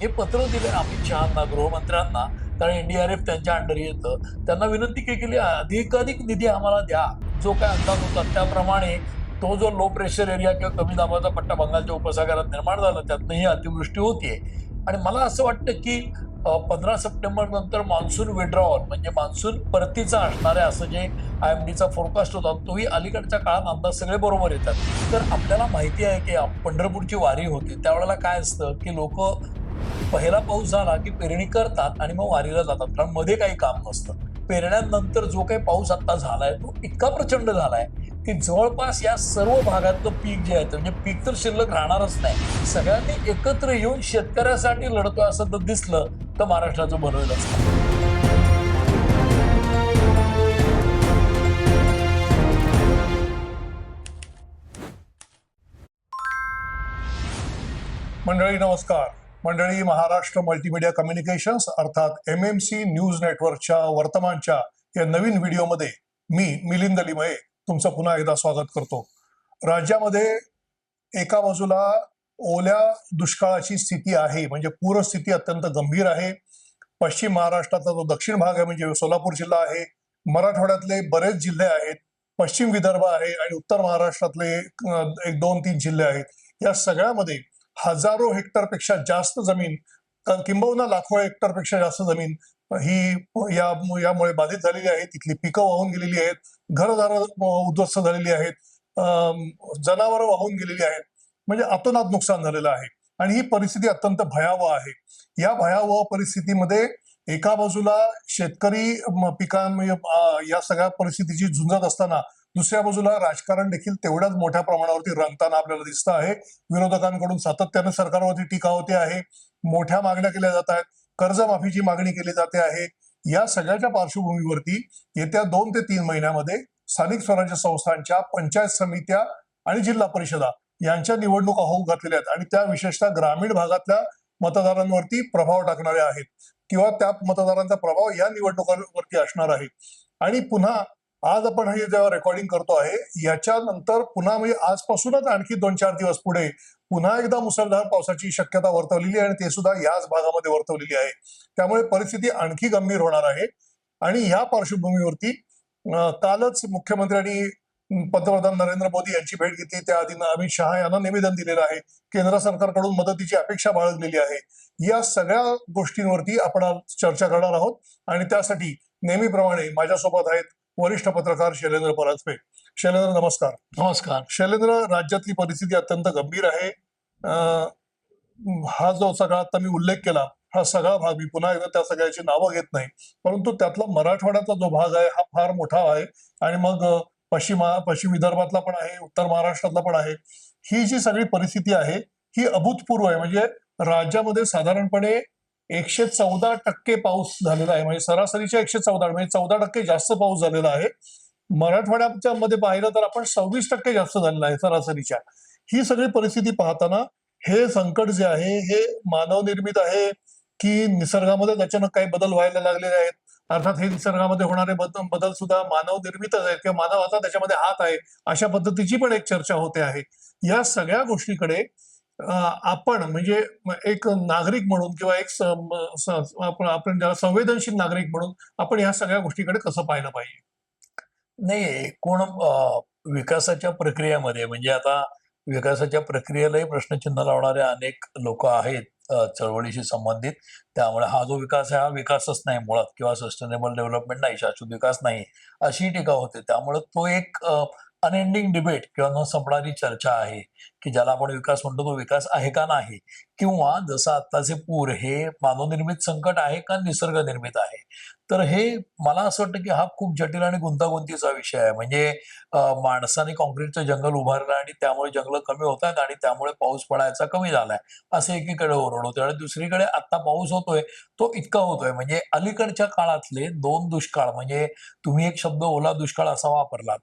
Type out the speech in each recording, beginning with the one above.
हे पत्र दिले अमित शहाना गृहमंत्र्यांना कारण एनडीआरएफ त्यांच्या अंडर येतं. त्यांना विनंती केली केली अधिकाधिक निधी आम्हाला द्या. जो काय अंदाज होता त्याप्रमाणे तो जो लो प्रेशर एरिया किंवा कमी दाबाचा पट्टा बंगालच्या उपसागरात निर्माण झाला त्यातनं ही अतिवृष्टी होतीये. आणि मला असं वाटतं की पंधरा सप्टेंबर नंतर मान्सून विड्रॉवल म्हणजे मान्सून परतीचा असणार आहे असं जे आय एम डीचा फोरकास्ट होता तोही अलीकडच्या काळात अंदाज सगळे बरोबर येतात. तर आपल्याला माहिती आहे की पंढरपूरची वारी होते. त्यावेळेला काय असतं की लोक पहिला पाऊस झाला की पेरणी करतात आणि मग वारीला जातात. कारण मध्ये काही काम नसतं. पेरण्यानंतर जो काही पाऊस आता झालाय तो इतका प्रचंड झालाय की जवळपास या सर्व भागातलं पीक जे आहे म्हणजे पीक तर शिल्लक राहणारच नाही. सगळ्यांनी एकत्र येऊन शेतकऱ्यासाठी लढतोय असं तर दिसलं तर महाराष्ट्राचं बरोबर असतं. मंडळी नमस्कार. मंडळी महाराष्ट्र मल्टीमीडिया कम्युनिकेशन्स अर्थात एम एम सी न्यूज नेटवर्कच्या वर्तमानच्या या नवीन व्हिडिओमध्ये मी मिलिंद लिमये तुमचं पुन्हा एकदा स्वागत करतो. राज्यामध्ये एका बाजूला ओल्या दुष्काळाची स्थिती आहे म्हणजे पूरस्थिती अत्यंत गंभीर आहे. पश्चिम महाराष्ट्राचा जो दक्षिण भाग आहे म्हणजे सोलापूर जिल्हा आहे मराठवाड्यातले बरेच जिल्हे आहेत पश्चिम विदर्भ आहे आणि उत्तर महाराष्ट्रातले एक दोन तीन जिल्हे आहेत. या सगळ्यामध्ये हजारो हेक्टरपेक्षा जास्त जमीन किंबहुना लाखो हेक्टरपेक्षा जास्त जमीन ही या यामुळे बाधित झालेली आहे तिथली पिकं वाहून गेलेली आहेत. घरदारं उद्ध्वस्त झालेली आहेत. जनावरं वाहून गेलेली आहेत. म्हणजे अतोनात नुकसान झालेलं आहे. आणि ही परिस्थिती अत्यंत भयावह आहे. या भयावह परिस्थितीमध्ये एका बाजूला शेतकरी पिकां या सगळ्या परिस्थितीची झुंजत असताना दुसऱ्या बाजूला राजकारण देखील तेवढ्याच मोठ्या प्रमाणावरती रंगताना आपल्याला दिसतं आहे. विरोधकांकडून सातत्याने सरकारवरती टीका होते आहे. मोठ्या मागण्या केल्या जात आहेत. कर्जमाफीची मागणी केली जाते आहे. या सगळ्याच्या पार्श्वभूमीवरती येत्या दोन ते तीन महिन्यामध्ये स्थानिक स्वराज्य संस्थांच्या पंचायत समित्या आणि जिल्हा परिषदा यांच्या निवडणुका होऊ घातलेल्या आहेत. आणि त्या विशेषतः ग्रामीण भागातल्या मतदारांवरती प्रभाव टाकणाऱ्या आहेत. किंवा त्या मतदारांचा प्रभाव या निवडणुकांवरती असणार आहे. आणि पुन्हा आज आपण हे जेव्हा रेकॉर्डिंग करतो आहे याच्यानंतर पुन्हा म्हणजे आजपासूनच आणखी दोन चार दिवस पुढे पुन्हा एकदा मुसळधार पावसाची शक्यता वर्तवलेली आहे आणि ते सुद्धा याच भागामध्ये वर्तवलेली आहे. त्यामुळे परिस्थिती आणखी गंभीर होणार आहे. आणि ह्या पार्श्वभूमीवरती कालच मुख्यमंत्र्यांनी पंतप्रधान नरेंद्र मोदी यांची भेट घेतली. त्याआधी अमित शहा यांना निवेदन दिलेलं आहे. केंद्र सरकारकडून मदतीची अपेक्षा बाळगलेली आहे. या सगळ्या गोष्टींवरती आपण चर्चा करणार आहोत. आणि त्यासाठी नेहमीप्रमाणे माझ्यासोबत आहेत वरिष्ठ पत्रकार शैलेंद्र परांजपे. शैलेंद्र नमस्कार. नमस्कार. शैलेंद्र राज्यातली परिस्थिती अत्यंत गंभीर आहे. हा जो सगळा आता मी उल्लेख केला हा सगळा भाग मी पुन्हा एकदा त्या सगळ्याची नावं घेत नाही. परंतु त्यातला मराठवाड्याचा जो भाग आहे हा फार मोठा आहे. आणि मग पश्चिम पश्चिम विदर्भातला पण आहे उत्तर महाराष्ट्रातला पण आहे. ही जी सगळी परिस्थिती आहे ही अभूतपूर्व आहे. म्हणजे राज्यामध्ये साधारणपणे एकशे चौदा टक्के पाऊस झालेला आहे. म्हणजे सरासरीच्या एकशे चौदा म्हणजे चौदा टक्के जास्त पाऊस झालेला आहे. मराठवाड्याच्या मध्ये पाहिलं तर आपण सव्वीस टक्के जास्त झालेलं आहे सरासरीच्या. ही सगळी परिस्थिती पाहताना हे संकट जे आहे हे मानवनिर्मित आहे की निसर्गामध्ये अचानक काही बदल व्हायला लागलेले आहेत. अर्थात हे निसर्गामध्ये होणारे बदल बदल सुद्धा मानव निर्मितच आहेत किंवा मानवाचा त्याच्यामध्ये हात आहे अशा पद्धतीची पण एक चर्चा होते आहे. या सगळ्या गोष्टीकडे आपण म्हणजे एक नागरिक म्हणून किंवा एक आपण आपण ज्याला संवेदनशील नागरिक म्हणून आपण या सगळ्या गोष्टीकडे कसं पाहिलं पाहिजे? नाही एकूण विकासाच्या प्रक्रियेमध्ये म्हणजे आता विकासाच्या प्रक्रियेलाही प्रश्नचिन्ह लावणारे अनेक लोक आहेत चळवळीशी संबंधित. त्यामुळे हा जो विकास आहे हा विकासच नाही मुळात किंवा सस्टेनेबल डेव्हलपमेंट नाही शाश्वत विकास नाही अशी टीका होते. त्यामुळे तो एक अनएंडिंग डिबेट किंवा न संपणारी चर्चा आहे की ज्याला आपण विकास म्हणतो तो विकास आहे का नाही? किंवा जसं आत्ताचे पूर हे मानवनिर्मित संकट आहे का निसर्ग निर्मित आहे? तर हे मला असं वाटतं की हा खूप जटिल आणि गुंतागुंतीचा विषय आहे. म्हणजे माणसाने कॉन्क्रीटचं जंगल उभारलं आणि त्यामुळे जंगल कमी होत आहेत आणि त्यामुळे पाऊस पडायचा कमी झालाय. असं एकीकडे ओरड होते आणि दुसरीकडे आता पाऊस होतोय तो इतका होतोय. म्हणजे अलीकडच्या काळातले दोन दुष्काळ म्हणजे तुम्ही एक शब्द ओला दुष्काळ असा वापरलात.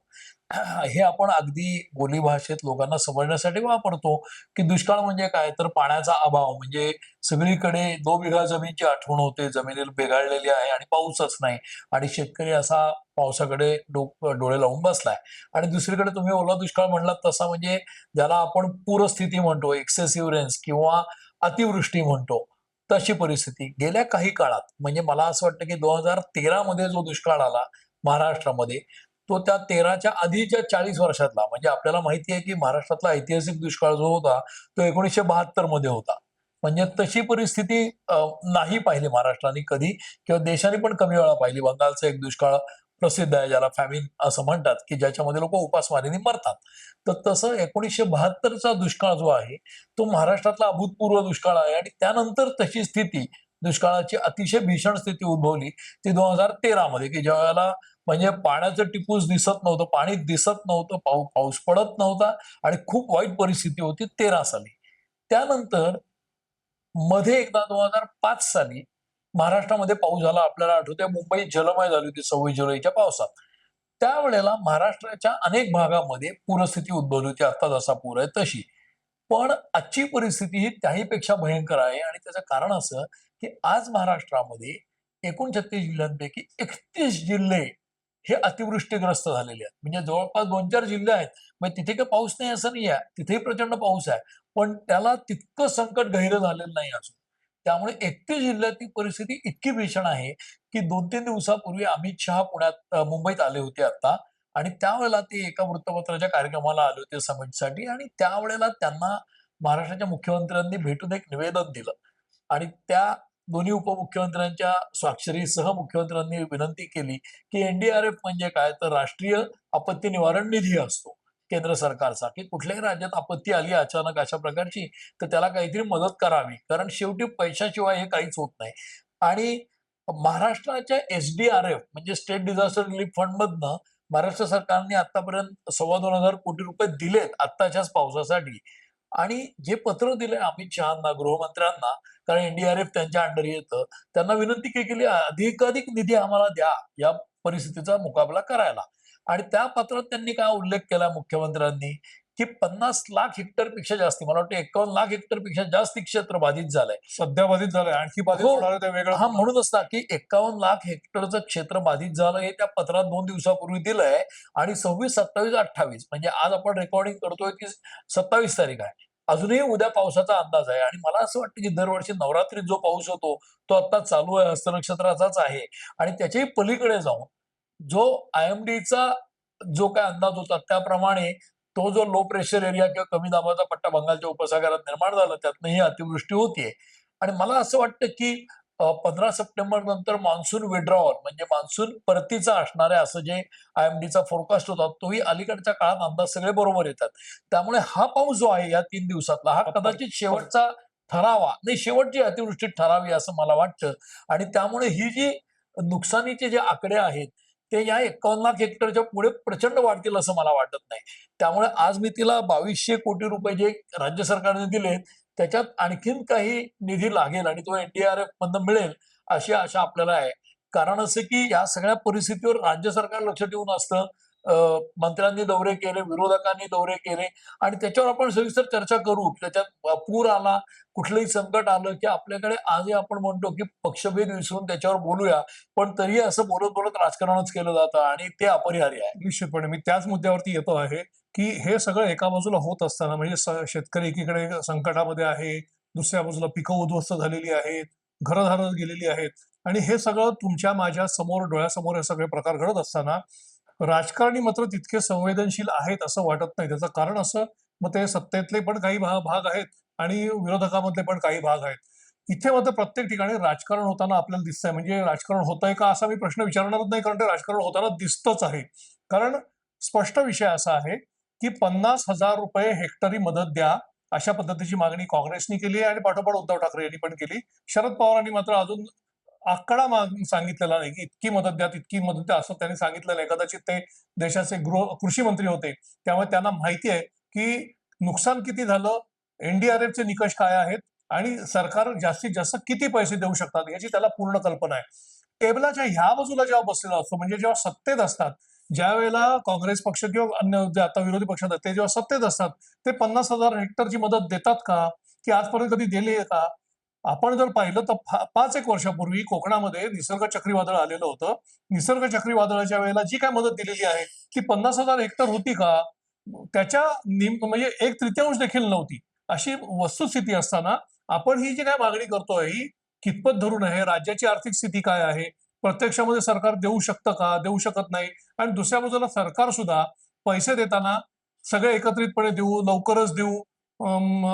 हे आपण अगदी बोलीभाषेत लोकांना समजण्यासाठी वापरतो की दुष्काळ म्हणजे काय? तर पाण्याचा अभाव म्हणजे सगळीकडे दो बिघा जमीनची आठवण होते. जमिनीला बिघाडलेली आहे आणि पाऊसच नाही. आणि शेतकरी असा पावसाकडे डो डोळे लावून बसलाय. आणि दुसरीकडे तुम्ही ओला दुष्काळ म्हणलात तसा म्हणजे ज्याला आपण पूरस्थिती म्हणतो एक्सेसिव्ह रेन्स किंवा अतिवृष्टी म्हणतो. तशी परिस्थिती गेल्या काही काळात. म्हणजे मला असं वाटतं की दोन हजार तेरा मध्ये जो दुष्काळ आला महाराष्ट्रामध्ये तो त्या तेराच्या आधीच्या चाळीस वर्षातला. म्हणजे आपल्याला माहिती आहे की महाराष्ट्रातला ऐतिहासिक दुष्काळ जो होता तो एकोणीसशे बहात्तरमध्ये होता. म्हणजे तशी परिस्थिती अं, नाही पाहिली महाराष्ट्राने कधी किंवा देशाने पण कमी वेळा पाहिली. बंगालचा एक दुष्काळ प्रसिद्ध आहे ज्याला फॅमिन असं म्हणतात की ज्याच्यामध्ये लोक उपासमारीने मरतात. तर तसं एकोणीसशे बहात्तरचा दुष्काळ जो आहे तो महाराष्ट्रातला अभूतपूर्व दुष्काळ आहे आणि त्यानंतर तशी स्थिती दुष्काळाची अतिशय भीषण स्थिती उद्भवली ती दोन हजार तेरा मध्ये की ज्यावेळेला म्हणजे पाण्याचं टिपूस दिसत नव्हतं पाणी दिसत नव्हतं पाऊ पाऊस पडत नव्हता आणि खूप वाईट परिस्थिती होती तेरा साली. त्यानंतरमध्ये एकदा दोन हजार पाच साली महाराष्ट्रामध्ये पाऊस झाला आपल्याला आठवते मुंबई जलमय झाली होती सव्वीस जुलैच्या पावसात. त्यावेळेला महाराष्ट्राच्या अनेक भागामध्ये पूरस्थिती उद्भवली होती आता जसा पूर आहे तशी. पण आजची परिस्थिती ही त्याहीपेक्षा भयंकर आहे आणि त्याचं कारण असं की आज महाराष्ट्रामध्ये एकोणछत्तीस जिल्ह्यांपैकी एकतीस जिल्हे हे अतिवृष्टीग्रस्त झालेले आहेत. म्हणजे जवळपास दोन चार जिल्हे आहेत. मग तिथे काही पाऊस नाही असं नाही आहे. तिथेही प्रचंड पाऊस आहे. पण त्याला तितकं संकट गहिरं झालेलं नाही अजून. त्यामुळे एकतीस जिल्ह्यातली परिस्थिती इतकी भीषण आहे की दोन तीन दिवसापूर्वी अमित शहा पुण्यात मुंबईत आले होते आता. आणि त्यावेळेला ते एका वृत्तपत्राच्या कार्यक्रमाला आले होते समिटसाठी. आणि त्यावेळेला त्यांना महाराष्ट्राच्या मुख्यमंत्र्यांनी भेटून एक निवेदन दिलं. आणि त्या दोन्ही उपमुख्यमंत्र्यांच्या स्वाक्षरीसह मुख्यमंत्र्यांनी विनंती केली की एनडीआरएफ म्हणजे काय? तर राष्ट्रीय आपत्ती निवारण निधी असतो केंद्र सरकारचा. की कुठल्याही राज्यात आपत्ती आली अचानक अशा प्रकारची तर त्याला काहीतरी मदत करावी. कारण शेवटी पैशाशिवाय हे काहीच होत नाही. आणि महाराष्ट्राच्या एस डी आर एफ म्हणजे स्टेट डिझास्टर रिलीफ फंड मधनं महाराष्ट्र सरकारने आतापर्यंत सव्वा दोन हजार कोटी रुपये दिलेत आत्ताच्याच पावसासाठी. आणि जे पत्र दिलंय अमित शहाना गृहमंत्र्यांना कारण एनडीआरएफ त्यांच्या अंडर येतं त्यांना विनंती केली अधिकाधिक निधी आम्हाला द्या या परिस्थितीचा मुकाबला करायला. आणि त्या पत्रात त्यांनी काय उल्लेख केला मुख्यमंत्र्यांनी? की पन्नास लाख हेक्टरपेक्षा जास्त मला वाटतं एकावन्न लाख हेक्टरपेक्षा जास्त क्षेत्र बाधित झालंय. सध्या बाधित झालंय आणखी बाधित हो. होणार आहे ते वेगळं हा म्हणूनच ना की एकावन्न लाख हेक्टरचं क्षेत्र बाधित झालं हे त्या पत्रात दोन दिवसापूर्वी दिलंय. आणि सव्वीस सत्तावीस अठ्ठावीस म्हणजे आज आपण रेकॉर्डिंग करतोय की सत्तावीस तारीख आहे. अजूनही उद्या पावसाचा अंदाज आहे. आणि मला असं वाटतं की दरवर्षी नवरात्रीत जो पाऊस होतो तो आता चालू आहे हस्तनक्षत्राचाच आहे. आणि त्याच्याही पलीकडे जाऊन जो आय एम डीचा जो काय अंदाज होता त्याप्रमाणे तो जो लो प्रेशर एरिया किंवा कमी दाबाचा पट्टा बंगालच्या उपसागरात निर्माण झाला त्यातनं ही अतिवृष्टी होतीये. आणि मला असं वाटतं की पंधरा सप्टेंबर नंतर मान्सून विड्रॉवल म्हणजे मान्सून परतीचा असणार आहे असं जे आय एम डीचा फोरकास्ट होता तोही अलीकडच्या काळात अंदाज सगळे बरोबर येतात. त्यामुळे हा पाऊस जो आहे या तीन दिवसातला हा कदाचित शेवटचा ठरावा नाही शेवटची अतिवृष्टी ठरावी असं मला वाटतं. आणि त्यामुळे ही जी नुकसानीचे जे आकडे आहेत ते या एकावन्न लाख हेक्टरच्या पुढे प्रचंड वाढतील असं मला वाटत नाही. त्यामुळे आज मी तिला बावीसशे कोटी रुपये जे राज्य सरकारने दिले त्याच्यात आणखीन काही निधी लागेल आणि तो एनडीआरएफ मधनं मिळेल अशी आशा आपल्याला आहे. कारण असं की या सगळ्या परिस्थितीवर राज्य सरकार लक्ष ठेवून असतं मंत्र्यांनी दौरे केले विरोधकांनी दौरे केले आणि त्याच्यावर आपण सविस्तर चर्चा करू. त्याच्यात पूर आला कुठलंही संकट आलं की आपल्याकडे आजही आपण म्हणतो की पक्षभेद विसरून त्याच्यावर बोलूया. पण तरीही असं बोलत बोलत राजकारणच केलं जातं आणि ते अपरिहार्य आहे. निश्चितपणे मी त्याच मुद्द्यावरती येतो आहे की हे सगळं एका बाजूला होत असताना म्हणजे शेतकरी एकीकडे संकटामध्ये आहे दुसऱ्या बाजूला पिकं उद्ध्वस्त झालेली आहेत घरधारत गेलेली आहेत आणि हे सगळं तुमच्या माझ्यासमोर डोळ्यासमोर हे सगळे प्रकार घडत असताना राजकारणी मात्र तितके संवेदनशील आहेत असं वाटत नाही. त्याचं कारण असं मग ते सत्तेतले पण काही भाग आहेत आणि विरोधकामधले पण काही भाग आहेत. इथे मात्र प्रत्येक ठिकाणी राजकारण होताना आपल्याला दिसतंय. म्हणजे राजकारण होतंय का असा मी प्रश्न विचारणारच नाही कारण ते राजकारण होताना दिसतच आहे. कारण स्पष्ट विषय असा आहे की पन्नास हजार रुपये हेक्टरी मदत द्या अशा पद्धतीची मागणी काँग्रेसनी केली आहे आणि पाठोपाठ उद्धव ठाकरे यांनी पण केली. शरद पवारांनी मात्र अजून आकडा माग सांगितलेला नाही. की इतकी मदत द्या इतकी मदत द्या असं त्यांनी सांगितलं नाही कदाचित ते देशाचे गृह कृषी मंत्री होते. त्यामुळे त्यांना माहिती आहे की नुकसान किती झालं एनडीआरएफचे निकष काय आहेत आणि सरकार जास्तीत जास्त किती पैसे देऊ शकतात याची त्याला पूर्ण कल्पना आहे. टेबलाच्या ह्या बाजूला जेव्हा बसलेला असतो म्हणजे जेव्हा सत्तेत असतात ज्या वेळेला काँग्रेस पक्ष किंवा अन्य जे आता विरोधी पक्षात ते जेव्हा सत्तेत असतात ते पन्नास हजार हेक्टरची मदत देतात का? की आजपर्यंत कधी दिली आहे का? आपण जर पाहिलं तर पाच एक वर्षापूर्वी कोकणामध्ये निसर्ग चक्रीवादळ आलेलं होतं. निसर्ग चक्रीवादळाच्या वेळेला जी काय मदत दिलेली आहे ती पन्नास हजार हेक्टर होती का? त्याच्या निम म्हणजे एक तृतीयांश देखील नव्हती. अशी वस्तुस्थिती असताना आपण ही जी काय मागणी करतोय ही कितपत धरून आहे? राज्याची आर्थिक स्थिती काय आहे? प्रत्यक्षामध्ये सरकार देऊ शकतं का? देऊ शकत नाही. आणि दुसऱ्या बाजूला सरकार सुद्धा पैसे देताना सगळे एकत्रितपणे देऊ लवकरच देऊ अं,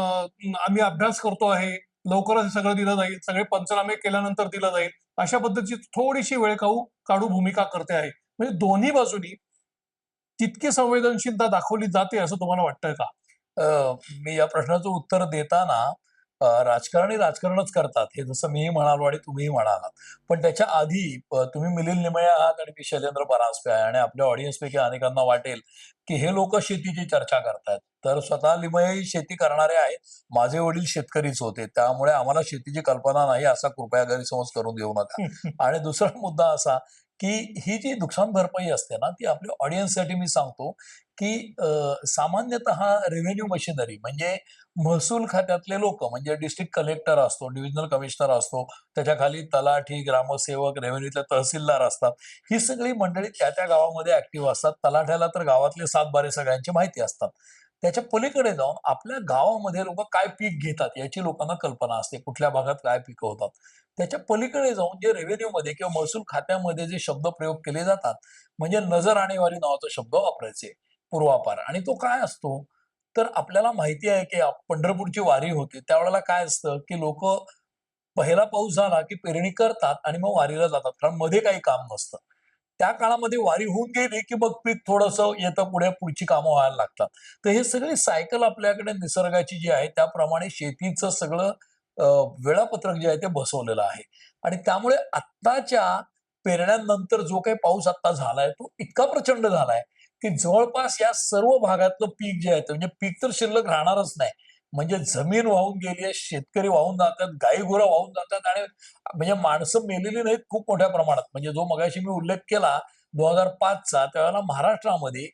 आम्ही अभ्यास करतो आहे. लवकरच हे सगळं दिलं जाईल. सगळे पंचनामे केल्यानंतर दिलं जाईल. अशा पद्धतीची थोडीशी वेळ काढू काढू भूमिका करते आहे. म्हणजे दोन्ही बाजूनी तितकी संवेदनशीलता दाखवली जाते असं तुम्हाला वाटतंय का? मी या प्रश्नाचं उत्तर देताना राजकारणी राजकारणच करतात. हे जसं मीही म्हणालो आणि तुम्हीही म्हणालात. पण त्याच्या आधी तुम्ही मिलिंद निमळे आहात आणि मी शैलेंद्र परांजपे आहे आणि आपल्या ऑडियन्सपैकी अनेकांना वाटेल की हे लोक शेतीची चर्चा करतायत. तर स्वतः लिमये शेती करणारे आहेत. माझे वडील शेतकरीच होते. त्यामुळे आम्हाला शेतीची कल्पना नाही असा कृपया गैरसमज करून घेऊ नका. आणि दुसरा मुद्दा असा की ही जी नुकसान भरपाई असते ना ती आपल्या ऑडियन्ससाठी मी सांगतो की सामान्यतः रेव्हेन्यू मशिनरी म्हणजे महसूल खात्यातले लोक म्हणजे डिस्ट्रिक्ट कलेक्टर असतो डिव्हिजनल कमिशनर असतो त्याच्याखाली तलाठी ग्रामसेवक रेव्हेन्यूतले तहसीलदार असतात. ही सगळी मंडळी त्या त्या गावामध्ये ऍक्टिव्ह असतात. तलाठ्याला तर गावातले सात बारे सगळ्यांची माहिती असतात. त्याच्या पलीकडे जाऊन आपल्या गावामध्ये लोक काय पीक घेतात याची लोकांना कल्पना असते. कुठल्या भागात काय पिकं होतात. त्याच्या पलीकडे जाऊन जे रेव्हेन्यूमध्ये किंवा महसूल खात्यामध्ये जे शब्द प्रयोग केले जातात म्हणजे नजर आणेवारी नावाचा शब्द वापरायचे पूर्वापार. आणि तो काय असतो? तर आपल्याला माहिती आहे की पंढरपूरची वारी होते. त्यावेळेला काय असतं की लोक पहिला पाऊस झाला की पेरणी करतात आणि मग वारीला जातात. कारण मध्ये काही काम नसतं. त्या काळामध्ये वारी होऊन गेली की मग पीक थोडंसं येतं पुढे पुढची कामं व्हायला लागतात. तर हे सगळी सायकल आपल्याकडे निसर्गाची जी आहे त्याप्रमाणे शेतीचं सगळं वेळापत्रक जे आहे ते बसवलेलं आहे. आणि त्यामुळे आत्ताच्या पेरण्यानंतर जो काही पाऊस आता झालाय तो इतका प्रचंड झालाय की जवळपास या सर्व भागातलं पीक जे आहे ते म्हणजे पीक तर शिल्लक राहणारच नाही. म्हणजे जमीन वाहून गेली आहे शेतकरी वाहून जातात गाई गुरं वाहून जातात आणि म्हणजे माणसं मेलेली नाहीत खूप मोठ्या प्रमाणात. म्हणजे जो मगाशी मी उल्लेख केला दोन हजार पाचचा त्यावेळेला महाराष्ट्रामध्ये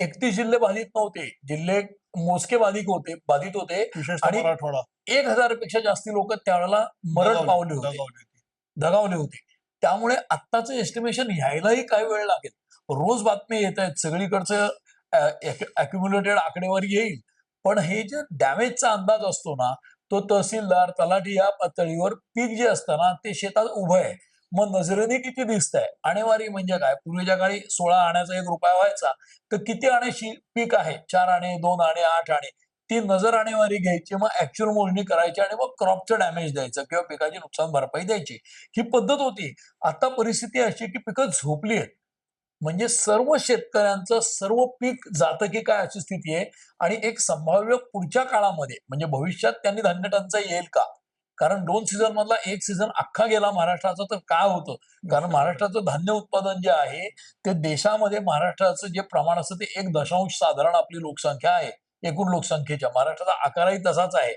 एकतीस जिल्हे बाधित नव्हते. जिल्हे मोजके बाधित होते बाधित होते आणि एक हजारपेक्षा जास्ती लोक त्यावेळेला मरण पावले होते. दगावले होते. दगावले होते. त्यामुळे आत्ताचं एस्टिमेशन यायलाही काही वेळ लागेल. रोज बातमी येत आहेत सगळीकडचं अक्युम्युलेटेड आकडेवारी येईल. पण हे जे डॅमेजचा अंदाज असतो ना तो तहसीलदार तलाठी या पातळीवर पीक जे असतं ना ते शेतात उभं आहे. मग नजरेने किती दिसतंय? आणेवारी म्हणजे काय? पूर्वीच्या काळी सोळा आण्याचा एक रुपया व्हायचा. तर किती आणे पीक आहे? चार आणे दोन आणे आठ आणे. ती नजर आणेवारी घ्यायची मग ऍक्च्युअल मोजणी करायची आणि मग क्रॉपचं डॅमेज द्यायचं किंवा पिकाची नुकसान भरपाई द्यायची. ही पद्धत होती. आता परिस्थिती अशी की पिकं झोपली आहेत. म्हणजे सर्व शेतकऱ्यांचं सर्व पीक जातं की काय अशी स्थिती आहे? आणि एक संभाव्य पुढच्या काळामध्ये म्हणजे भविष्यात त्यांनी धान्य टंचाई येईल का? कारण दोन सीझन मधला एक सीझन अख्खा गेला महाराष्ट्राचा तर काय होतं? कारण महाराष्ट्राचं धान्य उत्पादन जे आहे ते देशामध्ये महाराष्ट्राचं जे प्रमाण असतं ते एक दशांश साधारण आपली लोकसंख्या आहे. एकूण लोकसंख्येच्या. महाराष्ट्राचा आकारही तसाच आहे.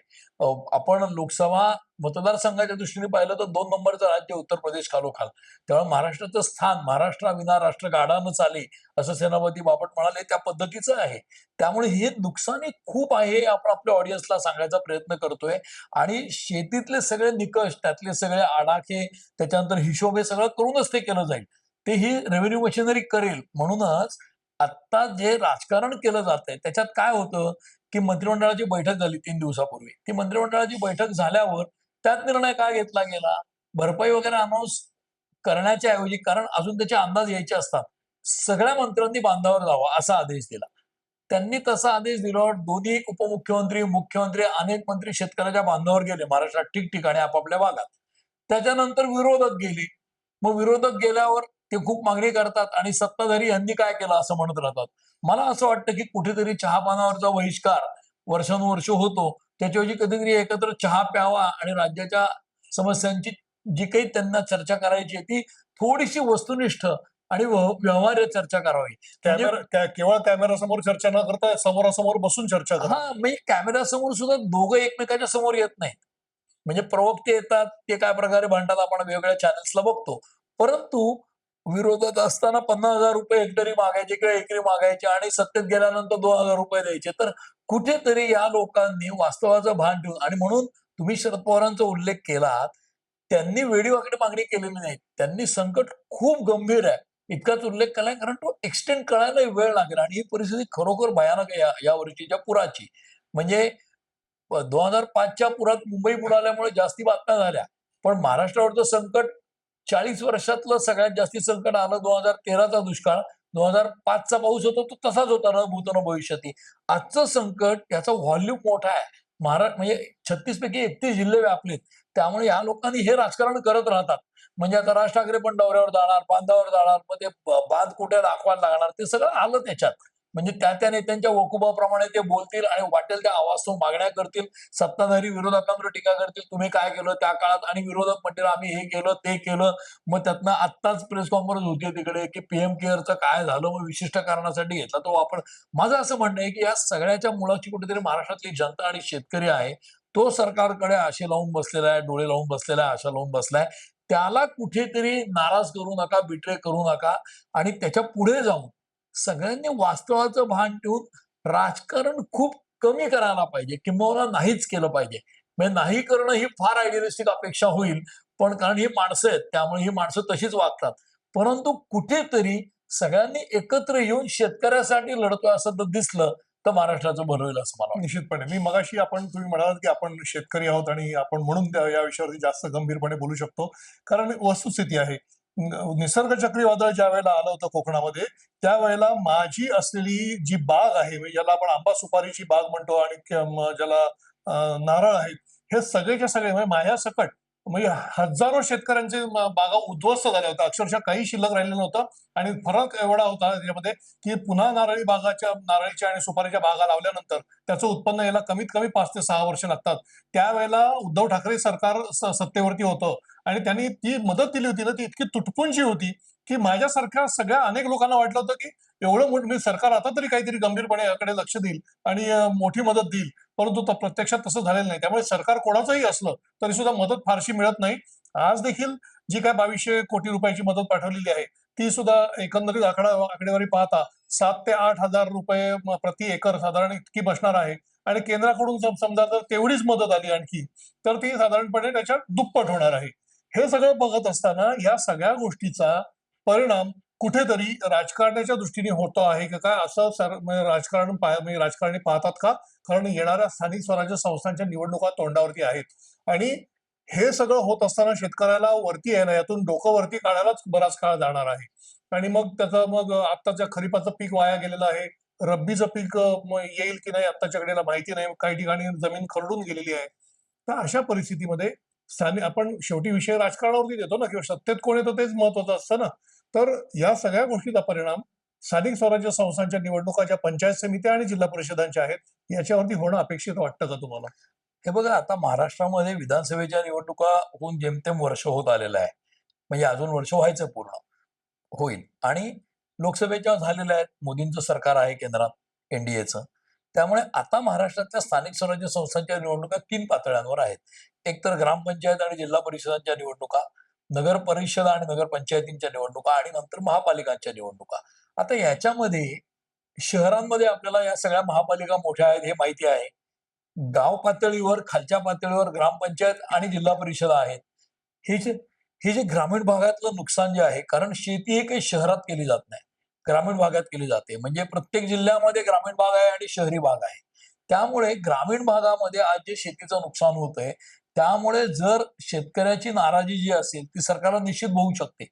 आपण लोकसभा मतदारसंघाच्या दृष्टीने पाहिलं तर दोन नंबरचं राज्य उत्तर प्रदेश खालोखाल. त्यामुळे महाराष्ट्राचं स्थान महाराष्ट्राविना राष्ट्र गाडानं चाले असं सेनापती बापट म्हणाले त्या पद्धतीचं आहे. त्यामुळे हे नुकसानी खूप आहे हे आपण आपल्या ऑडियन्सला सांगायचा प्रयत्न करतोय. आणि शेतीतले सगळे निकष त्यातले सगळे आडाखे त्याच्यानंतर हिशोब हे सगळं करूनच ते केलं जाईल. ते ही रेव्हेन्यू मशिनरी करेल. म्हणूनच आता जे राजकारण केलं जात आहे त्याच्यात काय होतं की मंत्रिमंडळाची बैठक झाली तीन दिवसापूर्वी. ती मंत्रिमंडळाची बैठक झाल्यावर त्यात निर्णय काय घेतला गेला? भरपाई वगैरे अनाऊन्स करण्याच्या ऐवजी कारण अजून त्याचे अंदाज यायचे असतात. सगळ्या मंत्र्यांनी बांधावर जावा असा आदेश दिला. त्यांनी तसा आदेश दिल्यावर दोन्ही उपमुख्यमंत्री मुख्यमंत्री अनेक मंत्री शेतकऱ्याच्या बांधावर गेले महाराष्ट्रात ठिकठिकाणी आपापल्या भागात. त्याच्यानंतर विरोधक गेले. मग विरोधक गेल्यावर ते खूप मागणी करतात आणि सत्ताधारी यांनी काय केलं असं म्हणत राहतात. मला असं वाटतं की कुठेतरी चहा पानावरचा बहिष्कार वर्षानुवर्ष होतो. त्याच्याऐवजी कधीतरी एकत्र चहा प्यावा आणि राज्याच्या समस्यांची जी काही त्यांना चर्चा करायची आहे ती थोडीशी वस्तुनिष्ठ आणि व्य- व्यवहार्य चर्चा करावी. म्हणजे कॅमेरा केवळ कॅमेरासमोर चर्चा न करता समोरासमोर बसून चर्चा करा. हा म्हणजे कॅमेरा समोर सुद्धा दोघं एकमेकाच्या समोर येत नाहीत. म्हणजे प्रवक्ते येतात ते काय प्रकारे भांडतात आपण वेगवेगळ्या चॅनल्सला बघतो. परंतु विरोधात असताना पन्नास हजार रुपये हेक्टरी मागायचे किंवा एकरी मागायचे आणि सत्तेत गेल्यानंतर दोन हजार रुपये द्यायचे. तर कुठेतरी या लोकांनी वास्तवाचं भान ठेवून आणि म्हणून तुम्ही शरद पवारांचा उल्लेख केला त्यांनी वेडीवाकडे मागणी केलेली नाही. त्यांनी संकट खूप गंभीर आहे. इतकाच उल्लेख केलाय कारण तो एक्सटेंड करायला वेळ लागेल आणि ही परिस्थिती खरोखर भयानक आहे या- या वर्षीच्या पुराची. म्हणजे दोन हजार पाचच्या पुरात मुंबई बुडाल्यामुळे जास्ती बातम्या झाल्या. पण महाराष्ट्रावरचं संकट चाळीस वर्षातलं सगळ्यात जास्ती संकट आलं दोन हजार तेराचा दुष्काळ. दोन हजार पाचचा पाऊस होता तो तसाच होता न भूत न भविष्याती आजचं संकट याचा व्हॉल्यूम मोठा आहे. महाराष्ट्र म्हणजे छत्तीस पैकी एकतीस जिल्हे व्यापलेत. त्यामुळे या लोकांनी हे राजकारण करत राहतात. म्हणजे आता राज ठाकरे पण दौऱ्यावर जाणार बांधावर जाणार मग ते बांध कुठे दाखवायला लागणार ते सगळं आलं त्याच्यात. म्हणजे त्या त्या नेत्यांच्या वकुबाप्रमाणे ते बोलतील आणि वाटेल त्या आवाज मागण्या करतील. सत्ताधारी विरोधकांवर टीका करतील. तुम्ही काय केलं त्या काळात? आणि विरोधक म्हणतील आम्ही हे केलं ते केलं. मग त्यातनं आत्ताच प्रेस कॉन्फरन्स होती तिकडे की पीएम केअरचं काय झालं? मग विशिष्ट कारणासाठी घेतला तो आपण माझं असं म्हणणं आहे की या सगळ्याच्या मुळाची कुठेतरी महाराष्ट्रातली जनता आणि शेतकरी आहे तो सरकारकडे आशे लावून बसलेला आहे डोळे लावून बसलेला आहे आशा लावून बसलाय. त्याला कुठेतरी नाराज करू नका बिट्रे करू नका आणि त्याच्या पुढे जाऊन सगळ्यांनी वास्तवाचं भान ठेवून राजकारण खूप कमी करायला पाहिजे. किंबहुना नाहीच केलं पाहिजे. म्हणजे नाही करणं ही फार आयडियलिस्टिक अपेक्षा होईल. पण कारण ही माणसं आहेत त्यामुळे ही माणसं तशीच वागतात. परंतु कुठेतरी सगळ्यांनी एकत्र येऊन शेतकऱ्यासाठी लढतोय असं जर दिसलं तर महाराष्ट्राचं बरं होईल असं मला निश्चितपणे. मी मगाशी आपण तुम्ही म्हणालात की आपण शेतकरी आहोत आणि आपण म्हणून त्या- या विषयावरती जास्त गंभीरपणे बोलू शकतो. कारण वस्तुस्थिती आहे. निसर्ग चक्रीवादळ ज्या वेळेला आलं होतं कोकणामध्ये त्यावेळेला माझी असलेली जी बाग आहे म्हणजे ज्याला आपण आंबा सुपारीची बाग म्हणतो आणि ज्याला नारळ आहेत हे सगळेच्या सगळे म्हणजे माझ्या सकट म्हणजे हजारो शेतकऱ्यांचे बागा उद्ध्वस्त झाल्या होत्या. अक्षरशः काही शिल्लक राहिलेलं नव्हतं. आणि फरक एवढा होता त्याच्यामध्ये की पुन्हा नारळी बागाच्या नारळीच्या आणि सुपारीच्या बागा लावल्यानंतर त्याचं उत्पन्न यायला कमीत कमी पाच ते सहा वर्ष लागतात. त्यावेळेला उद्धव ठाकरे सरकार स- सत्तेवरती होतं. आणि त्यांनी ती मदत दिली होती ना ती इतकी तुटपुंजी होती की माझ्यासारख्या सगळ्या अनेक लोकांना वाटलं होतं की एवढं मोठं म्हणजे सरकार आता तरी काहीतरी गंभीरपणे याकडे लक्ष देईल आणि मोठी मदत देईल. परंतु प्रत्यक्षात तसं झालेलं नाही. त्यामुळे सरकार कोणाचंही असलं तरी सुद्धा मदत फारशी मिळत नाही. आज देखील जी काय बावीसशे कोटी रुपयाची मदत पाठवलेली आहे ती सुद्धा एकंदरीत आकडा आकडेवारी पाहता सात ते आठ हजार रुपये प्रति एकर साधारण इतकी बसणार आहे. आणि केंद्राकडून समजा जर तेवढीच मदत आली आणखी तर ती साधारणपणे त्याच्या दुप्पट होणार आहे. हे सगळं बघत असताना या सगळ्या गोष्टीचा परिणाम कुठेतरी राजकारणाच्या दृष्टीने होतो आहे का काय असं सर म्हणजे राजकारण पाह- म्हणजे राजकारणी पाहतात का? कारण येणाऱ्या स्थानिक स्वराज्य संस्थांच्या निवडणुका तोंडावरती आहेत. आणि हे सगळं होत असताना शेतकऱ्याला वरती येणं यातून डोकं वरती काढायलाच बराच काळ जाणार आहे. आणि मग त्याचं मग आत्ताच्या खरीपाचं पीक वाया गेलेलं आहे. रब्बीचं पीक येईल की नाही आत्ताच्या घडीला माहिती नाही. काही ठिकाणी जमीन खरडून गेलेली आहे. तर अशा परिस्थितीमध्ये स्थानिक आपण शेवटी विषय राजकारणावरती देतो ना किंवा सत्तेत कोण येतं तेच महत्वाचं असतं ना. तर या सगळ्या गोष्टीचा परिणाम स्थानिक स्वराज्य संस्थांच्या निवडणुका ज्या पंचायत समित्या आणि जिल्हा परिषदांच्या आहेत याच्यावरती होणं अपेक्षित वाटतं का तुम्हाला? हे बघा आता महाराष्ट्रामध्ये विधानसभेच्या निवडणुका होऊन जेमतेम वर्ष होत आलेलं आहे. म्हणजे अजून वर्ष व्हायचं पूर्ण होईल. आणि लोकसभेच्या झालेल्या आहेत. मोदींचं सरकार आहे केंद्रात एनडीएचं त्यामुळे आता महाराष्ट्रातल्या स्थानिक स्वराज्य संस्थांच्या निवडणुका तीन पातळ्यांवर आहेत. एक तर ग्रामपंचायत आणि जिल्हा परिषदांच्या निवडणुका. नगर परिषद आणि नगरपंचायतींच्या निवडणुका आणि नंतर महापालिकांच्या निवडणुका. आता याच्यामध्ये शहरांमध्ये आपल्याला या सगळ्या महापालिका मोठ्या आहेत हे माहिती आहे. गाव पातळीवर खालच्या पातळीवर ग्रामपंचायत आणि जिल्हा परिषद आहेत. हे जे हे जे ग्रामीण भागातलं नुकसान जे आहे कारण शेती हे काही शहरात केली जात नाही. ग्रामीण भागात केली जाते. म्हणजे प्रत्येक जिल्ह्यामध्ये ग्रामीण भाग आहे आणि शहरी भाग आहे. त्यामुळे ग्रामीण भागामध्ये आज जे शेतीचं नुकसान होतंय त्यामुळे जर शेतकऱ्याची नाराजी जी असेल ती सरकारला निश्चित होऊ शकते.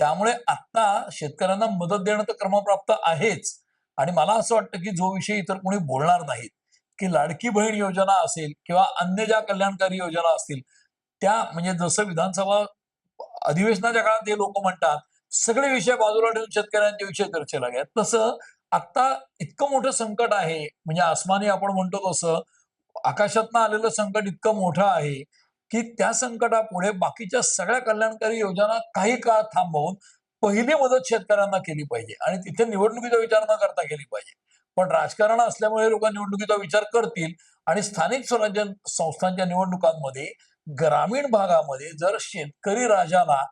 त्यामुळे आता शेतकऱ्यांना मदत देणं तर क्रमप्राप्त आहेच. आणि मला असं वाटतं की जो विषय इतर कोणी बोलणार नाहीत की लाडकी बहीण योजना असेल किंवा अन्य ज्या कल्याणकारी योजना असतील त्या म्हणजे जसं विधानसभा अधिवेशनाच्या काळात हे लोक म्हणतात सगळे विषय बाजूला ठेवून शेतकऱ्यांचे विषय चर्चेला घ्या तसं आता इतकं मोठं संकट आहे म्हणजे आसमानी आपण म्हणतो तसं आकाशातनं आलेलं संकट इतकं मोठं आहे की त्या संकटापुढे बाकीच्या सगळ्या कल्याणकारी योजना काही काळ थांबवून पहिली मदत शेतकऱ्यांना केली पाहिजे आणि तिथे निवडणुकीचा विचार न करता केली पाहिजे. पण राजकारण असल्यामुळे लोक निवडणुकीचा विचार करतील आणि स्थानिक स्वराज्य संस्थांच्या निवडणुकांमध्ये ग्रामीण भागामध्ये जर शेतकरी राजाला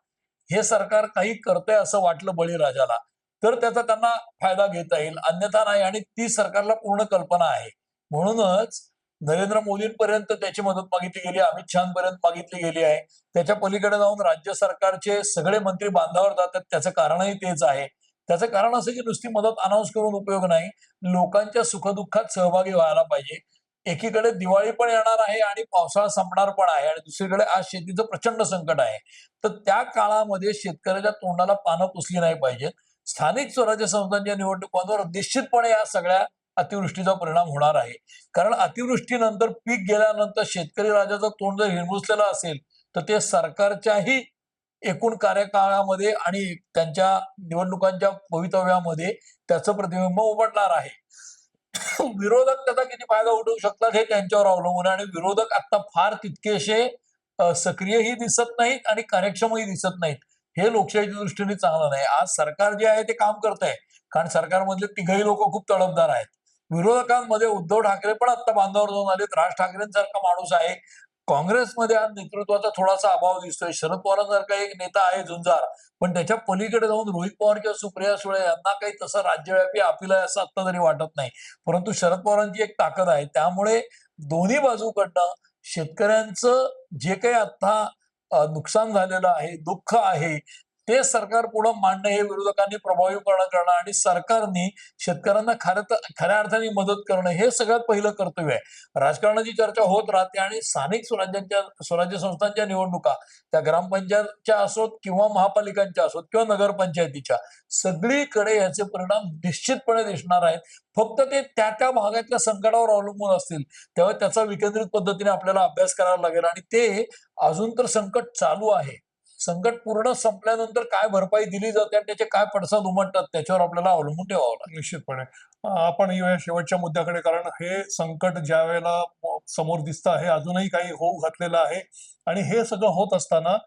हे सरकार काही करतंय असं वाटलं बळीराजाला तर त्याचा त्यांना फायदा घेता येईल. अन्यथा नाही आणि ती सरकारला पूर्ण कल्पना आहे. म्हणूनच नरेंद्र मोदींपर्यंत त्याची मदत मागितली गेली अमित शहापर्यंत मागितली गेली आहे. त्याच्या पलीकडे जाऊन राज्य सरकारचे सगळे मंत्री बांधावर जातात त्याचं कारणही तेच आहे. त्याचं कारण असं की नुसती मदत अनाऊन्स करून उपयोग नाही लोकांच्या सुखदुःखात सहभागी व्हायला पाहिजे. एकीकडे दिवाळी पण येणार आहे आणि पावसाळा संपणार पण आहे आणि दुसरीकडे आज शेतीचं प्रचंड संकट आहे. तर त्या काळामध्ये शेतकऱ्याच्या तोंडाला पानं पुसली नाही पाहिजेत. स्थानिक स्वराज्य संस्थांच्या निवडणुकांवर निश्चितपणे या सगळ्या अतिवृष्टीचा परिणाम होणार आहे. कारण अतिवृष्टीनंतर पीक गेल्यानंतर शेतकरी राजाचं तोंड जर हिरमुसलेलं असेल तर ते सरकारच्याही एकूण कार्यकाळामध्ये आणि त्यांच्या निवडणुकांच्या भवितव्यामध्ये त्याचं प्रतिबिंब उमटणार आहे. विरोधक त्याचा किती फायदा उठवू शकतात हे त्यांच्यावर अवलंबून आहे आणि विरोधक आता फार तितकेसे सक्रियही दिसत नाहीत आणि कार्यक्षमही दिसत नाहीत. हे लोकशाहीच्या दृष्टीने चांगलं नाही. आज सरकार जे आहे ते काम करत आहे कारण सरकारमधले तिघही लोक खूप तडफदार आहेत. विरोधकांमध्ये उद्धव ठाकरे पण आता बांधावर जाऊन आलेत. राज ठाकरेंसारखा माणूस आहे. काँग्रेसमध्ये हा नेतृत्वाचा थोडासा अभाव दिसतोय. शरद पवारांसारखा एक नेता आहे झुंजार. पण त्याच्या पलीकडे जाऊन रोहित पवार किंवा सुप्रिया सुळे यांना काही तसं राज्यव्यापी अपील आहे असं आता तरी वाटत नाही. परंतु शरद पवारांची एक ताकद आहे. त्यामुळे दोन्ही बाजूकडनं शेतकऱ्यांचं जे काही आता नुकसान झालेलं आहे दुःख आहे ते सरकार पुढे मांडणं हे विरोधकांनी प्रभावीपणा करणं आणि सरकारने शेतकऱ्यांना खरं खऱ्या अर्थाने मदत करणं हे सगळ्यात पहिलं कर्तव्य आहे. राजकारणाची चर्चा होत राहते आणि स्थानिक स्वराज्यांच्या स्वराज्य संस्थांच्या निवडणुका त्या ग्रामपंचायतच्या असोत किंवा महापालिकांच्या असोत किंवा नगरपंचायतीच्या सगळीकडे याचे परिणाम निश्चितपणे दिसणार आहेत. फक्त ते त्या त्या भागातल्या संकटावर अवलंबून असतील तेव्हा त्याचा विकेंद्रित पद्धतीने आपल्याला अभ्यास करावा लागेल आणि ते अजून तर संकट चालू आहे. संकट पूर्ण संपल्यानंतर काय भरपाई दिली जाते आणि त्याचे काय पडसाद उमटतात त्याच्यावर आपल्याला अवलंबून ठेवावं लागेल निश्चितपणे. आपण येऊया शेवटच्या मुद्द्याकडे कारण हे संकट ज्या वेळेला समोर दिसतं हे अजूनही काही होऊ घातलेलं आहे. आणि हे सगळं होत असताना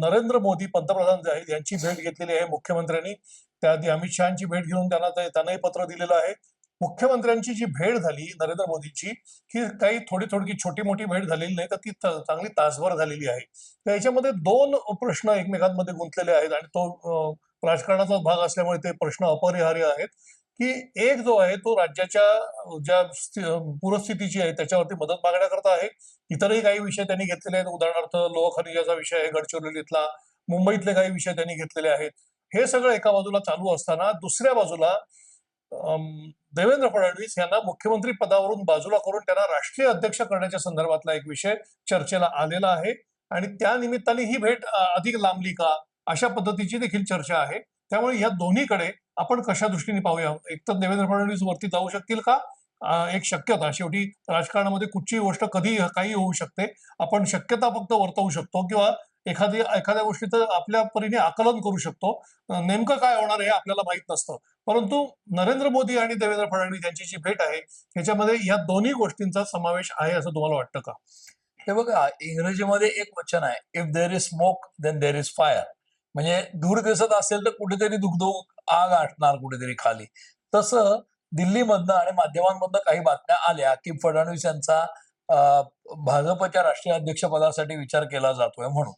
नरेंद्र मोदी पंतप्रधान जे आहेत यांची भेट घेतलेली आहे मुख्यमंत्र्यांनी. त्याआधी अमित शहाची भेट घेऊन त्यांना त्यांनाही पत्र दिलेलं आहे. मुख्यमंत्र्यांची जी भेट झाली नरेंद्र मोदींची ही काही थोडी थोडी छोटी मोठी भेट झालेली नाही तर ती चांगली तासभर झालेली आहे. तर याच्यामध्ये दोन प्रश्न एकमेकांमध्ये गुंतलेले आहेत आणि तो राजकारणाचा भाग असल्यामुळे ते प्रश्न अपरिहार्य आहेत की एक जो आहे तो राज्याच्या ज्या पूरस्थितीची आहे त्याच्यावरती मदत मागण्याकरता आहे. इतरही काही विषय त्यांनी घेतलेले आहेत. उदाहरणार्थ लोह खनिजाचा विषय आहे गडचिरोलीतला मुंबईतले काही विषय त्यांनी घेतलेले आहेत. हे सगळं एका बाजूला चालू असताना दुसऱ्या बाजूला देवेंद्र फडणवीस यांना मुख्यमंत्री पदावरून बाजूला करून त्यांना राष्ट्रीय अध्यक्ष करण्याच्या संदर्भातला एक विषय चर्चेला आलेला आहे. आणि त्या निमित्ताने ही भेट अधिक लांबली का? अशा पद्धतीची देखील चर्चा आहे. त्यामुळे या दोन्हीकडे आपण कशा दृष्टीने पाहूया? एक तर देवेंद्र फडणवीस वरती जाऊ शकतील का? एक शक्यता शेवटी राजकारणामध्ये कुठची गोष्ट कधी काही होऊ शकते. आपण शक्यता फक्त वर्तवू शकतो किंवा एखादी एखाद्या गोष्टीचं आपल्या परीने आकलन करू शकतो. नेमकं काय होणार हे आपल्याला माहीत नसतं. परंतु नरेंद्र मोदी आणि देवेंद्र फडणवीस यांची जी भेट आहे याच्यामध्ये या दोन्ही गोष्टींचा समावेश आहे असं तुम्हाला वाटतं का? हे बघा इंग्रजीमध्ये एक वचन आहे if there is smoke then there is fire म्हणजे दूर दिसत असेल तर कुठेतरी दुग्ध आग आटणार कुठेतरी खाली. तसं दिल्लीमधनं आणि माध्यमांमधनं काही बातम्या आल्या की फडणवीस यांचा भाजपच्या राष्ट्रीय अध्यक्षपदासाठी विचार केला जातोय म्हणून.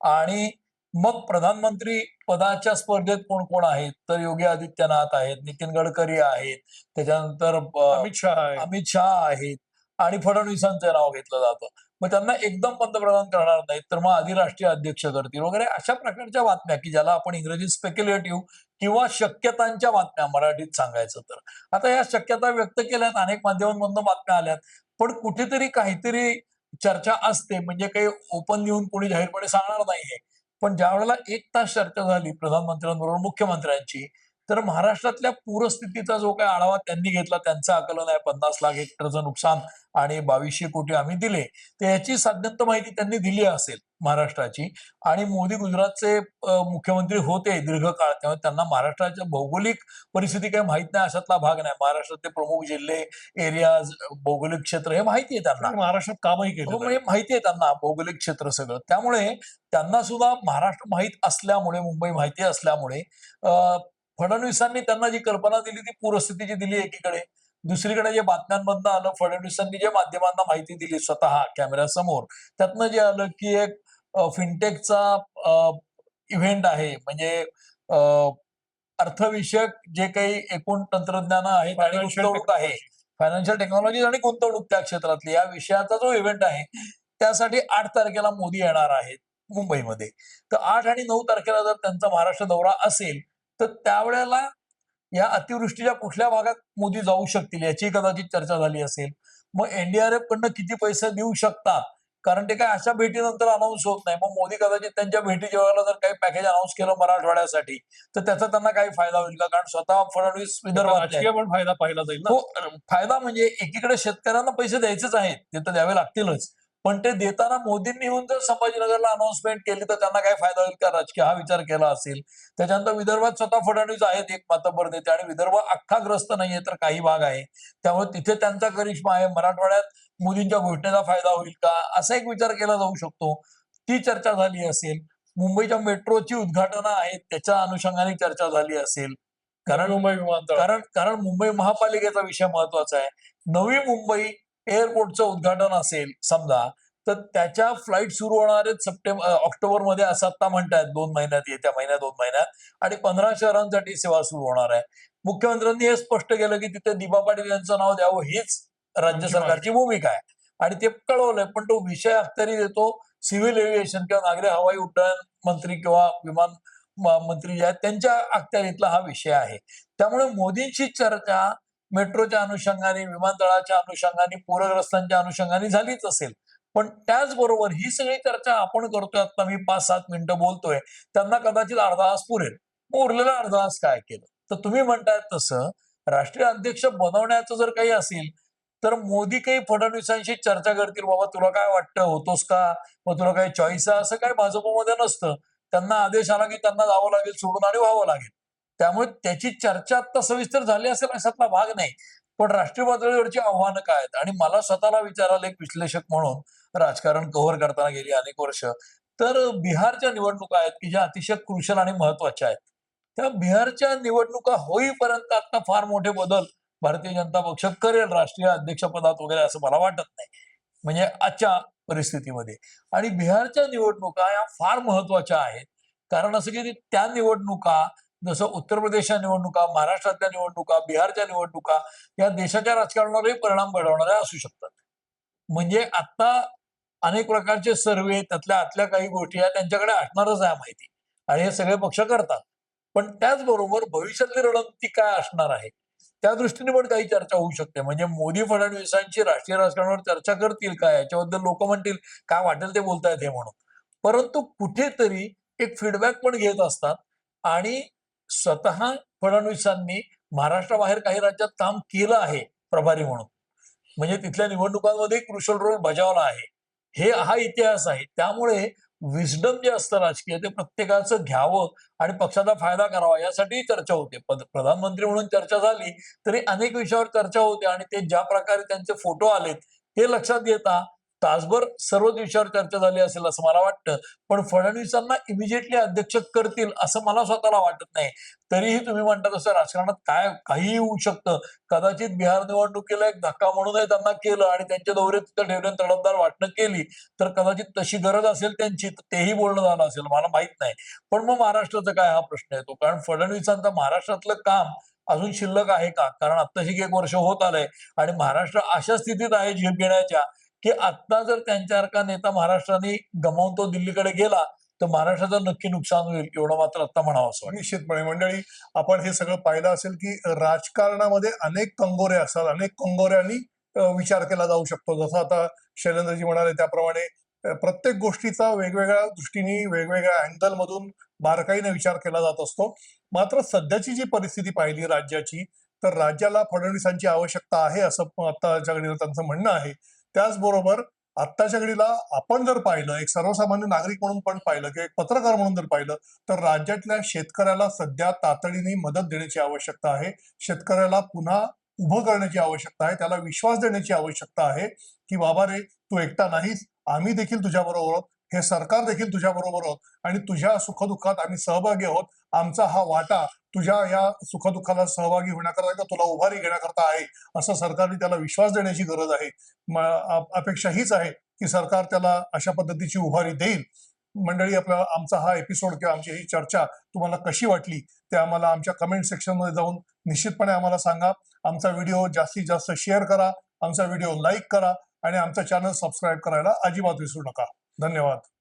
आणि मग प्रधानमंत्री पदाच्या स्पर्धेत कोण कोण आहेत? तर योगी आदित्यनाथ आहेत नितीन गडकरी आहेत त्याच्यानंतर अमित शहा अमित शहा आहेत आणि फडणवीसांचं नाव घेतलं जातं. मग त्यांना एकदम पंतप्रधान करणार नाहीत तर मग आधी राष्ट्रीय अध्यक्ष करतील वगैरे. अशा प्रकारच्या बातम्या की ज्याला आपण इंग्रजीत स्पेक्युलेटिव्ह किंवा शक्यतांच्या बातम्या मराठीत सांगायचं तर. आता या शक्यता व्यक्त केल्यात अनेक माध्यमांमधून बातम्या आल्यात पण कुठेतरी काहीतरी चर्चा असते म्हणजे काही ओपन लिहून कोणी जाहीरपणे सांगणार नाही हे पण ज्या वेळेला एक तास चर्चा झाली प्रधानमंत्र्यांबरोबर मुख्यमंत्र्यांची तर महाराष्ट्रातल्या पूरस्थितीचा जो काही आढावा त्यांनी घेतला त्यांचं आकलन आहे पन्नास लाख हेक्टरचं नुकसान आणि बावीसशे कोटी आम्ही दिले तर याची साध्यंत माहिती त्यांनी दिली असेल महाराष्ट्राची. आणि मोदी गुजरातचे मुख्यमंत्री होते दीर्घकाळ त्यामुळे त्यांना महाराष्ट्राच्या भौगोलिक परिस्थिती काही माहीत नाही अशातला भाग नाही. महाराष्ट्रातले प्रमुख जिल्हे एरियाज भौगोलिक क्षेत्र हे माहिती आहे त्यांना. महाराष्ट्रात कामही केलं म्हणजे माहिती आहे त्यांना भौगोलिक क्षेत्र सगळं. त्यामुळे त्यांना सुद्धा महाराष्ट्र माहीत असल्यामुळे मुंबई माहिती असल्यामुळे अं, फडणवीसांनी त्यांना जी कल्पना दिली ती पूरस्थितीची दिली एकीकडे. दुसरीकडे जे बातम्यांमधनं आलं फडणवीसांनी जे माध्यमांना माहिती दिली स्वतः कॅमेऱ्यासमोर त्यातनं जे आलं की एक फिनटेकचा इव्हेंट आहे. म्हणजे अर्थविषयक जे काही एकूण तंत्रज्ञान आहेत आणि गुंतवणूक आहे. फायनान्शियल टेक्नॉलॉजी आणि गुंतवणूक त्या क्षेत्रातली. या विषयाचा जो इव्हेंट आहे त्यासाठी आठ तारखेला मोदी येणार आहेत मुंबईमध्ये. तर आठ आणि नऊ तारखेला जर त्यांचा महाराष्ट्र दौरा असेल तर त्यावेळेला या अतिवृष्टीच्या कुठल्या भागात मोदी जाऊ शकतील याची कदाचित चर्चा झाली असेल. मग एनडीआरएफ कडनं किती पैसे देऊ शकतात? कारण ते काय अशा भेटीनंतर अनाऊन्स होत नाही. मग मोदी कदाचित त्यांच्या भेटीच्या वेळेला जर काही पॅकेज अनाऊन्स केलं मराठवाड्यासाठी तर त्याचा त्यांना काही फायदा होईल का? कारण स्वतः फडणवीस पण फायदा पाहिला जाईल ना. हो फायदा म्हणजे एकीकडे शेतकऱ्यांना पैसे द्यायचेच आहेत. ते तर द्यावे लागतीलच. पण ते देताना मोदींनी येऊन जर संभाजीनगरला अनाउन्समेंट केली तर त्यांना काय फायदा होईल का? राजकीय हा विचार केला असेल. त्याच्यानंतर विदर्भात स्वतः फडणवीस आहेत एक मातब्बर नेते आणि विदर्भ अख्खा ग्रस्त नाहीये तर काही भाग आहे. त्यामुळे तिथे त्यांचा करिश्मा आहे. मराठवाड्यात मोदींच्या घोषणेचा फायदा होईल का? असा एक विचार केला जाऊ शकतो. ती चर्चा झाली असेल. मुंबईच्या मेट्रोची उद्घाटनं आहेत त्याच्या अनुषंगाने चर्चा झाली असेल. कारण मुंबई विमानतळ. कारण कारण मुंबई महापालिकेचा विषय महत्त्वाचा आहे. नवी मुंबई एअरपोर्टचं उद्घाटन असेल समजा तर त्याच्या फ्लाईट सुरू होणार आहेत सप्टेंबर ऑक्टोबरमध्ये असं आता म्हणतायत दोन महिन्यात येत्या महिन्यात दोन महिन्यात आणि पंधरा शहरांसाठी सेवा सुरू होणार आहे. मुख्यमंत्र्यांनी हे स्पष्ट केलं की तिथे दिबा पाटील यांचं नाव द्यावं हीच राज्य सरकारची भूमिका आहे. आणि ते कळवलंय पण तो विषय अखत्यारी देतो सिव्हिल एव्हिएशन किंवा नागरी हवाई उड्डयन मंत्री किंवा विमान मंत्री जे आहेत त्यांच्या अखत्यारीतला हा विषय आहे. त्यामुळे मोदींची चर्चा मेट्रोच्या अनुषंगाने विमानतळाच्या अनुषंगाने पूरग्रस्तांच्या अनुषंगाने झालीच असेल. पण त्याचबरोबर ही सगळी चर्चा आपण करतोय आता मी पाच सात मिनिटं बोलतोय त्यांना कदाचित अर्धा तास पुरेल. मग उरलेला अर्धा तास काय केलं? तर तुम्ही म्हणताय तसं राष्ट्रीय अध्यक्ष बनवण्याचं जर काही असेल तर मोदी काही फडणवीसांशी चर्चा करतील बाबा तुला काय वाटतं? होतोस का? मग तुला काही चॉईस आहे? असं काय भाजपमध्ये नसतं. त्यांना आदेश आला की त्यांना जावं लागेल सोडून आणि व्हावं लागेल. त्यामुळे त्याची चर्चा आता सविस्तर झाली असेल अशातला भाग नाही. पण राष्ट्रीय पातळीवरची आव्हानं काय आहेत? आणि मला स्वतःला विचारायला एक विश्लेषक म्हणून राजकारण कव्हर करताना गेली अनेक वर्ष. तर बिहारच्या निवडणुका आहेत की ज्या अतिशय क्रुशल आणि महत्त्वाच्या आहेत? त्या बिहारच्या निवडणुका होईपर्यंत आता फार मोठे बदल भारतीय जनता पक्ष करेल राष्ट्रीय अध्यक्षपदात वगैरे असं मला वाटत नाही. म्हणजे आजच्या परिस्थितीमध्ये. आणि बिहारच्या निवडणुका या फार महत्त्वाच्या आहेत. कारण असं की त्या निवडणुका जसं उत्तर प्रदेशच्या निवडणुका महाराष्ट्रातल्या निवडणुका बिहारच्या निवडणुका या देशाच्या राजकारणावरही परिणाम घडवणाऱ्या असू शकतात. म्हणजे आता अनेक प्रकारचे सर्वे त्यातल्या आतल्या काही गोष्टी या त्यांच्याकडे असणारच आहे माहिती. आणि हे सगळे पक्ष करतात. पण त्याचबरोबर भविष्यातली रणनीती काय असणार आहे? त्या दृष्टीने पण काही चर्चा होऊ शकते. म्हणजे मोदी फडणवीसांची राष्ट्रीय राजकारणावर चर्चा करतील का? याच्याबद्दल लोक म्हणतील काय वाटेल ते बोलतायत हे म्हणून. परंतु कुठेतरी एक फीडबॅक पण घेत असतात. आणि स्वतः फडणवीसांनी महाराष्ट्राबाहेर काही राज्यात काम केलं आहे प्रभारी म्हणून. म्हणजे तिथल्या निवडणुकांमध्ये क्रुशल रोल बजावला आहे. हे हा इतिहास आहे. त्यामुळे विजडम जे असतं राजकीय ते प्रत्येकाचं घ्यावं आणि पक्षाचा फायदा करावा यासाठी चर्चा होते. प्रधानमंत्री म्हणून चर्चा झाली तरी अनेक विषयावर चर्चा होते आणि ते ज्या प्रकारे त्यांचे फोटो आलेत हे लक्षात घेता तासभर सर्वच विषयावर चर्चा झाली असेल असं मला वाटतं. पण फडणवीसांना इमिजिएटली अध्यक्ष करतील असं मला स्वतःला वाटत नाही. तरीही तुम्ही म्हणता तसं राजकारणात काय काहीही होऊ शकतं. कदाचित बिहार निवडणुकीला एक धक्का म्हणूनही त्यांना केलं आणि त्यांच्या दौरे तिथं ठेवले तडफदार वाटणं केली तर कदाचित तशी गरज असेल त्यांची तर तेही बोलणं झालं असेल मला माहीत नाही. पण मग महाराष्ट्राचा काय हा प्रश्न येतो? कारण फडणवीसांचं महाराष्ट्रातलं काम अजून शिल्लक आहे का? कारण आत्ताशी एक वर्ष होत आलंय आणि महाराष्ट्र अशा स्थितीत आहे झेप घेण्याच्या की आता जर त्यांच्यासारखा नेता महाराष्ट्राने गमावून तो दिल्लीकडे गेला तर महाराष्ट्राचं नक्की नुकसान होईल एवढं मात्र आता म्हणावं असं निश्चितपणे. मंडळी आपण हे सगळं पाहिलं असेल की राजकारणामध्ये अनेक कंगोरे असतात अनेक कंगोऱ्यांनी विचार केला जाऊ शकतो. जसं आता शैलेंद्रजी म्हणाले त्याप्रमाणे प्रत्येक गोष्टीचा वेगवेगळ्या दृष्टीने वेगवेगळ्या अँगल मधून बारकाईने विचार केला जात असतो. मात्र सध्याची जी परिस्थिती पाहिली राज्याची तर राज्याला फडणवीसांची आवश्यकता आहे असं आता घडीला त्यांचं म्हणणं आहे. त्याचबरोबर आत्ताच्या घडीला आपण जर पाहिलं एक सर्वसामान्य नागरिक म्हणून पण पाहिलं किंवा एक पत्रकार म्हणून जर पाहिलं तर राज्यातल्या शेतकऱ्याला सध्या तातडीने मदत देण्याची आवश्यकता आहे. शेतकऱ्याला पुन्हा उभं करण्याची आवश्यकता आहे. त्याला विश्वास देण्याची आवश्यकता आहे की बाबा रे तू एकटा नाहीस. आम्ही देखील तुझ्या बरोबर आहोत. हे सरकार देखील तुझ्या बरोबर आहोत आणि तुझ्या सुखदुःखात आम्ही सहभागी आहोत. आमचा हा वाटा तुझ्या या सुखदुःखाला सहभागी होण्याकरता तुला उभारी घेण्याकरता आहे असं सरकारने त्याला विश्वास देण्याची गरज आहे. अपेक्षा हीच आहे की सरकार त्याला अशा पद्धतीची उभारी देईल. मंडळी आपला आमचा हा एपिसोड किंवा आमची ही चर्चा तुम्हाला कशी वाटली ते आम्हाला आमच्या कमेंट सेक्शनमध्ये जाऊन निश्चितपणे आम्हाला सांगा. आमचा व्हिडिओ जास्तीत जास्त शेअर करा. आमचा व्हिडिओ लाईक करा. आणि आमचं चॅनल सबस्क्राईब करायला अजिबात विसरू नका. धन्यवाद.